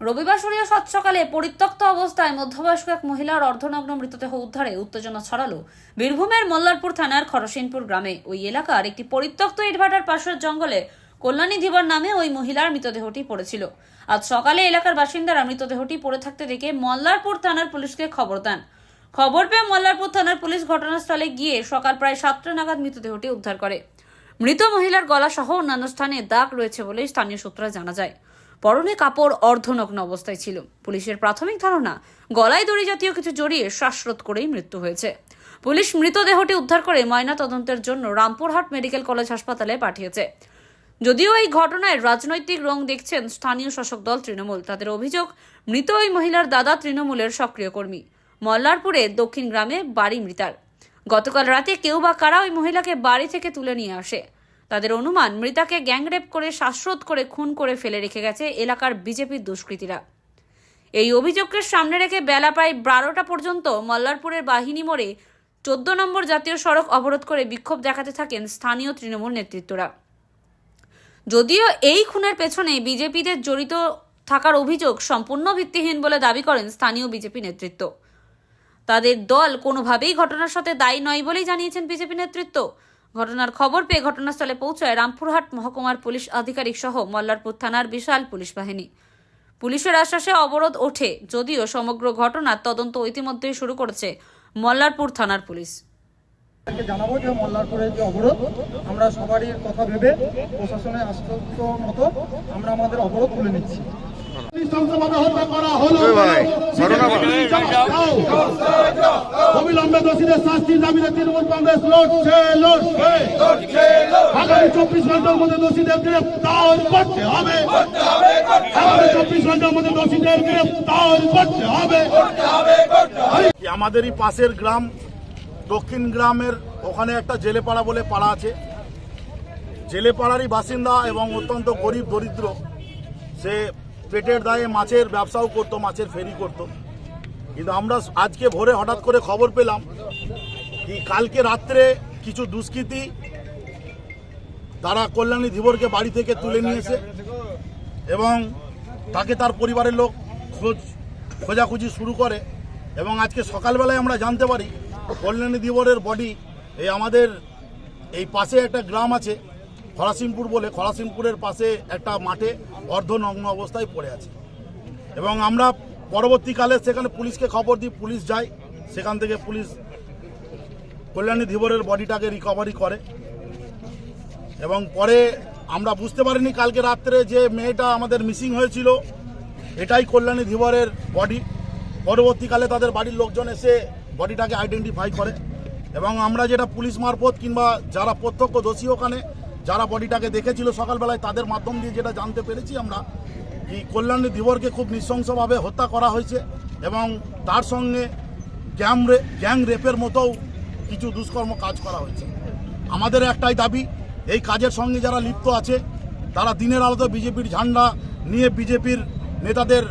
রবিবার সরিয়ে সাত সকালে পরিত্যক্ত অবস্থায় মধ্যবয়স্ক এক মহিলার অর্ধনগ্ন মৃতদেহ উদ্ধারে উত্তেজনা ছড়ালো বীরভূমের মল্লারপুর থানার খরসিনপুর গ্রামে। ওই এলাকার একটি পরিত্যক্ত ইটভাটার পাশের জঙ্গলে কল্যাণী ধীবর নামে ওই মহিলার মৃতদেহটি পড়েছিল। আজ সকালে এলাকার বাসিন্দারা মৃতদেহটি পড়ে থাকতে দেখে মল্লারপুর থানার পুলিশকে খবর দেন। খবর পেয়ে মল্লারপুর থানার পুলিশ ঘটনাস্থলে গিয়ে সকাল প্রায় সাতটা নাগাদ মৃতদেহটি উদ্ধার করে। মৃত মহিলার গলা সহ অন্যান্য স্থানে দাগ রয়েছে বলে স্থানীয় সূত্রে জানা যায়। পরনে কাপড় অর্ধনগ্ন অবস্থায় ছিল। পুলিশের প্রাথমিক ধারণা, গলায় দড়ি জাতীয় কিছু জড়িয়ে শ্বাসরোধ করেই মৃত্যু হয়েছে। পুলিশ মৃতদেহটি উদ্ধার করে ময়না তদন্তের জন্য রামপুরহাট মেডিকেল কলেজ হাসপাতালে পাঠিয়েছে। যদিও এই ঘটনায় রাজনৈতিক রং দেখছেন স্থানীয় শাসক দল তৃণমূল। তাদের অভিযোগ, মৃত ওই মহিলার দাদা তৃণমূলের সক্রিয় কর্মী। মল্লারপুরে দক্ষিণ গ্রামে বাড়ি মৃতার। গতকাল রাতে কেউ বা কারা ওই মহিলাকে বাড়ি থেকে তুলে নিয়ে আসে। তাদের অনুমান, মৃতাকে গ্যাংরেপ করে, শ্বাসরোধ করে, খুন করে ফেলে রেখে গেছে এলাকার বিজেপির দুষ্কৃতীরা। এই অভিযোগকে সামনে রেখে বেলা প্রায় বারোটা পর্যন্ত মল্লারপুরের বাহিনী মোড়ে চোদ্দ নম্বর জাতীয় সড়ক অবরোধ করে বিক্ষোভ দেখাতে থাকেন স্থানীয় তৃণমূল নেতৃত্বরা। যদিও এই খুনের পেছনে বিজেপিদের জড়িত থাকার অভিযোগ সম্পূর্ণ ভিত্তিহীন বলে দাবি করেন স্থানীয় বিজেপি নেতৃত্ব। তাদের দল কোনোভাবেই ঘটনার সাথে দায়ী নয় বলেই জানিয়েছেন বিজেপি নেতৃত্ব। ঘটনার খবর পেয়ে ঘটনাস্থলে পৌঁছায় রামপুরহাট মহকুমার পুলিশ আধিকারিক সহ মল্লারপুর থানার বিশাল পুলিশ বাহিনী। পুলিশের আশ্বাসে অবরোধ ওঠে, যদিও সমগ্র ঘটনার তদন্ত ইতিমধ্যেই শুরু করেছে মল্লারপুর থানার পুলিশ। জানাব যে মল্লারপুরের যে অবরোধ, আমরা সবারই কথা ভেবে প্রশাসনের আশ্বস্ত মতো আমরা আমাদের অবরোধ তুলে নিচ্ছি। হত্যা করা হলো। ওই ভাই, ঘটনা বলো। যাও। অবিলম্বে দোষীদের শাস্তির দাবিতে তৃণমূল কংগ্রেস লড়ছে লড়ছে। আগামী চব্বিশ ঘণ্টার মধ্যে দোষীদের গ্রেফতার করতে হবে। আগামী চব্বিশ ঘণ্টার মধ্যে দোষীদের গ্রেফতার করতে হবে। আমাদেরই পাশের গ্রাম দক্ষিণ গ্রামের ওখানে একটা জেলেপাড়া বলে পাড়া আছে। জেলেপাড়ারই বাসিন্দা এবং অত্যন্ত গরিব দরিদ্র। সে পেটের দায়ে মাছের ব্যবসাও করতো, মাছের ফেরি করতো। কিন্তু আমরা আজকে ভোরে হঠাৎ করে খবর পেলাম কি কালকে রাত্রে কিছু দুষ্কৃতী তারা কল্যাণী ধীবরকে বাড়ি থেকে তুলে নিয়েছে এবং তাকে তার পরিবারের লোক খোঁজ, খোঁজাখুঁজি শুরু করে এবং আজকে সকালবেলায় আমরা জানতে পারি কল্যাণী ধীবরের বডি এই আমাদের এই পাশে একটা গ্রাম আছে। খরাসিমপুর বলে খরাসিমপুরের পাশে একটা মাঠে অর্ধনগ্ন অবস্থায় পড়ে আছে। এবং আমরা পরবর্তীকালে সেখানে পুলিশকে খবর দিই, পুলিশ যায়, সেখান থেকে পুলিশ কল্যাণী ধীবরের বডিটাকে রিকভারি করে। এবং পরে আমরা বুঝতে পারিনি কালকে রাত্রে যে মেয়েটা আমাদের মিসিং হয়েছিল, এটাই কল্যাণী ধীবরের বডি পরবর্তীকালে তাদের বাড়ির লোকজন এসে বডিটাকে আইডেন্টিফাই করে। এবং আমরা যেটা পুলিশ মারফত কিংবা যারা প্রত্যক্ষ দোষী ওখানে যারা বডিটাকে দেখেছিল সকালবেলায় তাদের মাধ্যম দিয়ে যেটা জানতে পেরেছি আমরা কি কল্যাণী ধীবরকে খুব নৃশংসভাবে হত্যা করা হয়েছে এবং তার সঙ্গে গ্যাং রে গ্যাং রেপের মতোও কিছু দুষ্কর্ম কাজ করা হয়েছে। আমাদের একটাই দাবি, এই কাজের সঙ্গে যারা লিপ্ত আছে, তারা দিনের আলোতে বিজেপির ঝান্ডা নিয়ে বিজেপির নেতাদের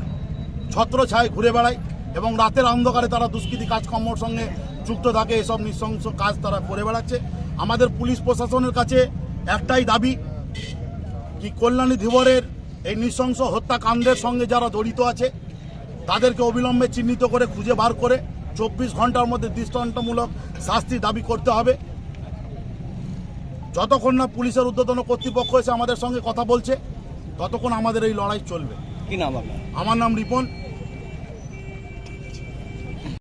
ছত্রছায় ঘুরে বেড়ায় এবং রাতের অন্ধকারে তারা দুষ্কৃতী কাজকর্মর সঙ্গে যুক্ত থাকে, এসব নৃশংস কাজ তারা করে বেড়াচ্ছে। আমাদের পুলিশ প্রশাসনের কাছে একটাই দাবি কি কল্যাণী ধীবরের এই নৃশংস হত্যাকাণ্ডের সঙ্গে যারা জড়িত আছে তাদেরকে অবিলম্বে চিহ্নিত করে খুঁজে বার করে চব্বিশ ঘণ্টার মধ্যে দৃষ্টান্তমূলক শাস্তি দাবি করতে হবে। যতক্ষণ না পুলিশের ঊর্ধ্বতন কর্তৃপক্ষ এসে আমাদের সঙ্গে কথা বলছে ততক্ষণ আমাদের এই লড়াই চলবে। কি নাম আমার নাম রিপন।